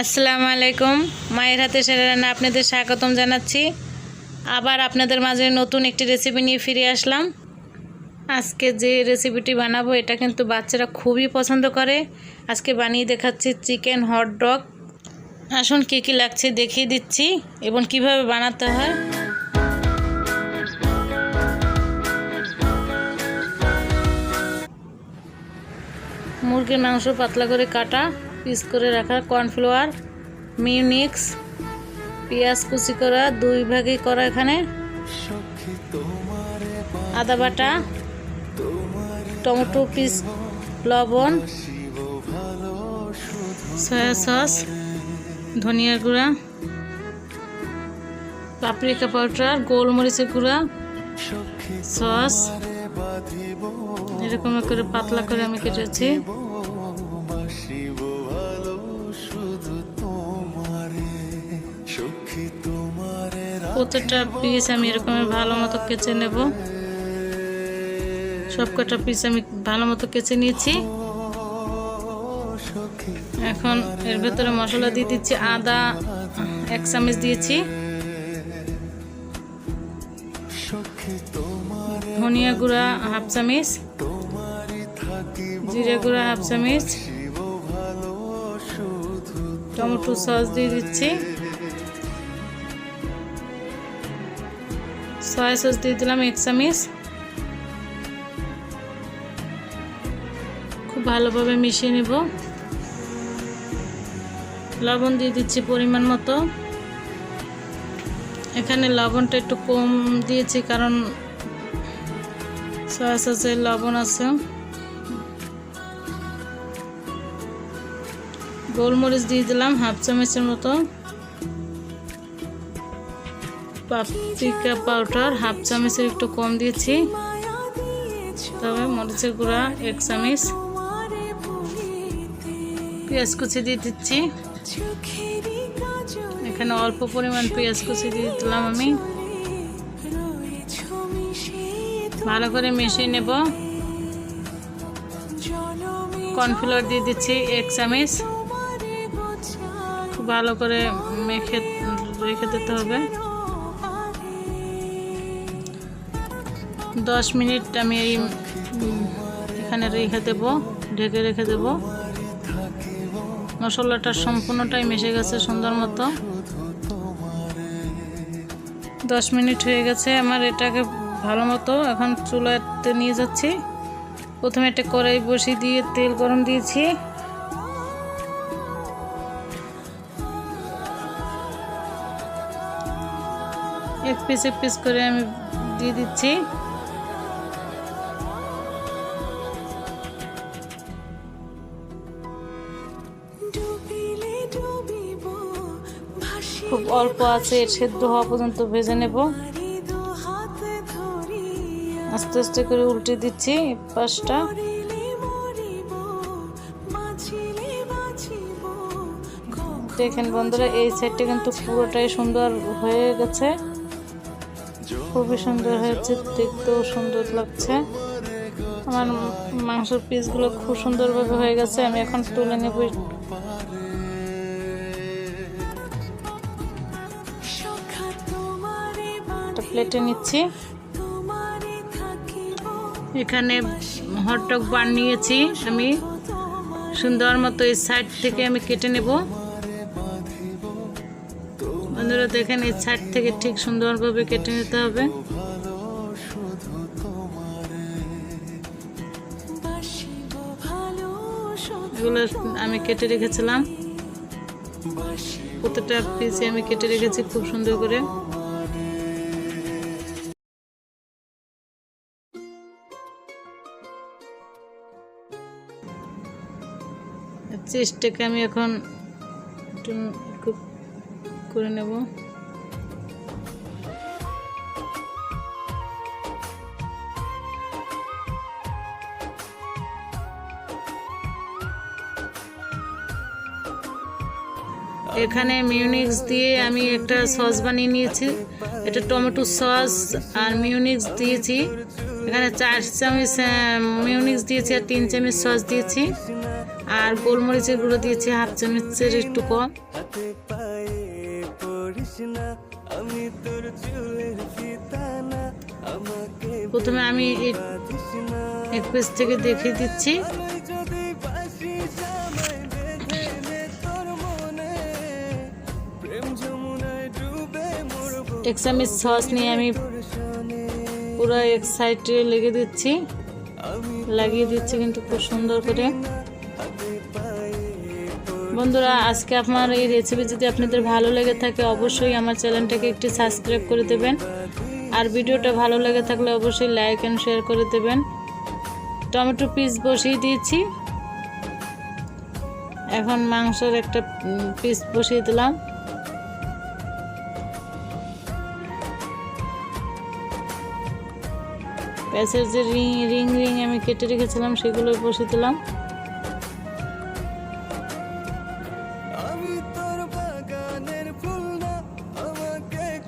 আসসালামু আলাইকুম। মায়ের হাতে সেরা রান্না আপনাদের স্বাগতম জানাচ্ছি। আবার আপনাদের মাঝে নতুন একটি রেসিপি নিয়ে ফিরে আসলাম। আজকে যে রেসিপিটি বানাবো, এটা কিন্তু বাচ্চারা খুবই পছন্দ করে। আজকে বানিয়ে দেখাচ্ছি চিকেন হট ডগ আসুন কী কী লাগছে দেখিয়ে দিচ্ছি এবং কীভাবে বানাতে হয়। মুরগির মাংস পাতলা করে কাটা। পিস করে রাখা কর্নফ্লাওয়ার, মিউনিক্স, পেঁয়াজ কুচি করা, দুই ভাগে করা এখানে। আদা বাটা, টমেটো পিস, লবণ, সয়া সস, ধনিয়ার গুঁড়া, পাপরিকা পাউডার, গোলমরিচের গুঁড়া, সস। এরকম করে পাতলা করে আমি কেটেছি। প্রত্যেকটা পিস আমি এরকম ভালো মতো কেচে নেব। সব কটা পিস আমি ভালো মতো কেচে নিয়েছি। এখন এর ভেতরে মশলা দিয়ে দিচ্ছি আদা, এক চামচ দিয়েছি। ধনিয়া গুঁড়া হাফ চামচ, জিরে গুঁড়া হাফ চামচ, টমেটো সস দিয়ে দিচ্ছি। সয়া সস দিয়ে দিলাম এক চামচ খুব ভালোভাবে মিশিয়ে নেব। লবণ দিয়ে দিচ্ছি পরিমাণ মতো। এখানে লবণটা একটু কম দিয়েছি কারণ সয়া সসে লবণ আছে। গোলমরিচ দিয়ে দিলাম, হাফ চামচের মতো। পাপরিকা পাউডার, হাফ চামচের একটু কম দিয়েছি। তবে মরিচের গুঁড়া, এক চামচ। পেঁয়াজ কুচি দিয়ে দিচ্ছি। এখানে অল্প পরিমাণ পেঁয়াজ কুচি দিয়ে দিলাম আমি। ভালো করে মিশিয়ে নেব। কর্নফ্লাওয়ার দিয়ে দিচ্ছি এক চামচ। খুব ভালো করে মেখে, রেখে দিতে হবে। দশ মিনিট আমি এই এখানে রেখে দেব, ঢেকে রেখে দেব। মশলাটা সম্পূর্ণটাই মিশে গেছে সুন্দর মতো। দশ মিনিট হয়ে গেছে আমার এটাকে ভালো মতো এখন চুলাতে নিয়ে যাচ্ছি। প্রথমে একটা কড়াই বসিয়ে দিয়ে তেল গরম দিয়েছি। এক পিস এক পিস করে আমি দিয়ে দিচ্ছি। খুব অল্প আছে, সেদ্ধ হওয়া পর্যন্ত ভেজে নেব। আস্তে আস্তে করে উল্টে দিচ্ছি পাশটা। দেখেন বন্ধুরা, এই সাইডটা কিন্তু পুরোটাই সুন্দর হয়ে গেছে। খুবই সুন্দর হয়েছে, দেখতেও সুন্দর লাগছে। আমার মাংসের পিসগুলো খুব সুন্দরভাবে হয়ে গেছে, আমি এখন তুলে নেব প্লেটে নিচ্ছি। এখানে হটডগ বান নিয়েছি আমি। সুন্দর মতো এই সাইড থেকে আমি কেটে নেব। বন্ধুরা, দেখেন এই সাইড থেকে ঠিক সুন্দরভাবে কেটে নিতে হবে। এগুলো আমি কেটে রেখেছিলাম। প্রত্যেকটা পিসে আমি কেটে রেখেছি খুব সুন্দর করে। চেস্টটাকে আমি এখন একটু করে নেব। এখানে মিউনিক্স দিয়ে আমি একটা সস বানিয়ে নিয়েছি। এটা টমেটো সস আর মিউনিক্স দিয়েছি। এখানে চার চামচ মিউনিক্স দিয়েছি আর তিন চামচ সস দিয়েছি। আর গোলমরিচের গুঁড়ো দিয়েছি হাফ চামচের একটু কম। প্রথমে আমি এক পেজ থেকে দেখে দিচ্ছি। এক চামচ সস নিয়ে আমি পুরো এক সাইডে লেগে দিচ্ছি। লাগিয়ে দিচ্ছি কিন্তু খুব সুন্দর করে। বন্ধুরা, আজকে আপনার এই রেসিপি যদি আপনাদের ভালো লেগে থাকে, অবশ্যই আমার চ্যানেলটাকে একটি সাবস্ক্রাইব করে দেবেন। আর ভিডিওটা ভালো লেগে থাকলে অবশ্যই লাইক অ্যান্ড শেয়ার করে দেবেন। টমেটো পিস বসিয়ে দিয়েছি। এখন মাংসের একটা পিস বসিয়ে দিলাম। প্যাঁচের যে রিং রিং রিং আমি কেটে রেখেছিলাম, সেগুলো বসিয়ে দিলাম।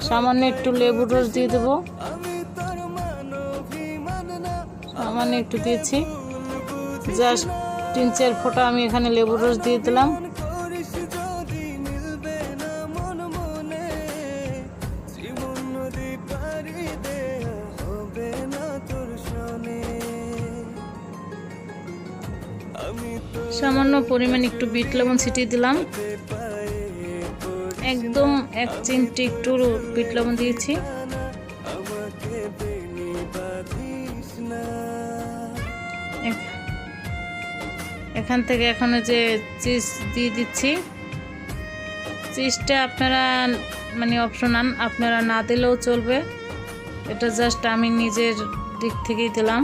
সামান্য একটু লেবুর রস দিয়ে দেবো। সামান্য একটু দিয়েছি। জাস্ট তিন চার ফোঁটা আমি এখানে লেবুর রস দিয়ে দিলাম। মন মনে সামান্য পরিমাণ একটু বিট লবণ ছিটিয়ে দিলাম। একদম এক চিমটি একটু বিট লবণ দিয়েছি। এখান থেকে এখন যে চিজ দিয়ে দিচ্ছি, চিজটা আপনারা মানে অপশনাল আপনারা না দিলেও চলবে। এটা জাস্ট আমি নিজের দিক থেকেই দিলাম।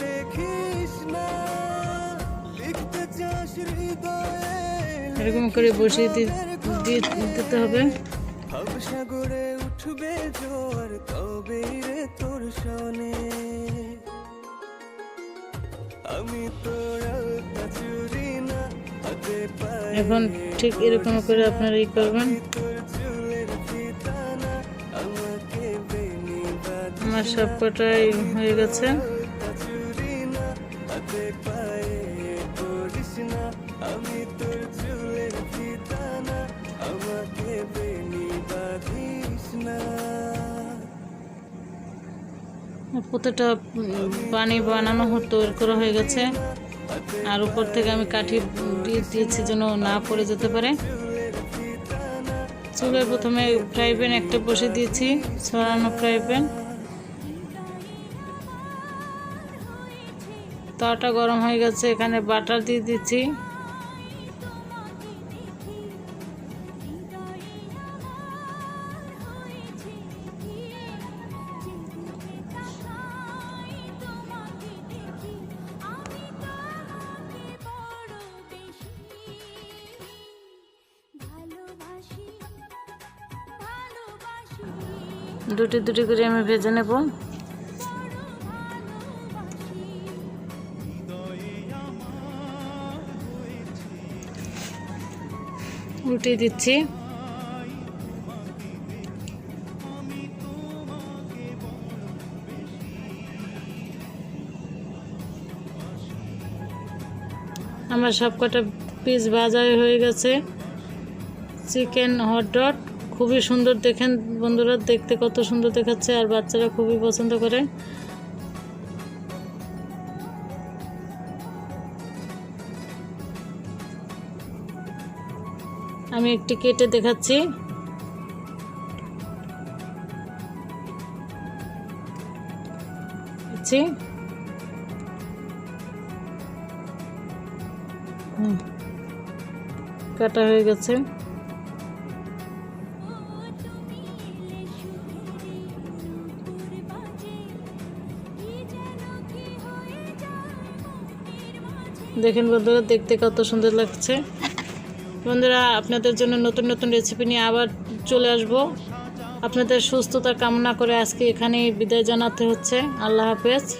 লেখিস না। লিখতে চাস হৃদয়ে এরকম করে বসিয়ে দিতে হবে। ভবসাগরে উঠবে জোয়ার তবে রে তোর সনে। এখন ঠিক এরকম করে আপনারা ই করবেন। আমার সব কটাই হয়ে গেছে। আমাকে বেনি বাঁধিস না। প্রতিটা পানি বানানো তৈরি করা হয়ে গেছে। আর উপর থেকে আমি কাঠি দিয়ে দিয়েছি যেন না পড়ে যেতে পারে। চুলে প্রথমে ফ্রাই প্যান একটা বসে দিয়েছি, ছড়ানো ফ্রাই প্যান। তাওয়াটা গরম হয়ে গেছে, এখানে বাটার দিয়ে দিচ্ছি। দুটি দুটি করে আমি ভেজে নেব। উল্টে দিচ্ছি। আমার সব কটা পিস বাজার হয়ে গেছে। চিকেন হটডগ খুবই সুন্দর দেখেন বন্ধুরা, দেখতে কত সুন্দর দেখাচ্ছে আর বাচ্চারা খুবই পছন্দ করে। আমি একটি কেটে দেখাচ্ছি। কাটা হয়ে গেছে। দেখেন বন্ধুরা, দেখতে কত সুন্দর লাগছে। বন্ধুরা, আপনাদের জন্য নতুন নতুন রেসিপি নিয়ে আবার চলে আসব। আপনাদের সুস্থতা কামনা করে আজকে এখানেই বিদায় জানাতে হচ্ছে। আল্লাহ হাফেজ।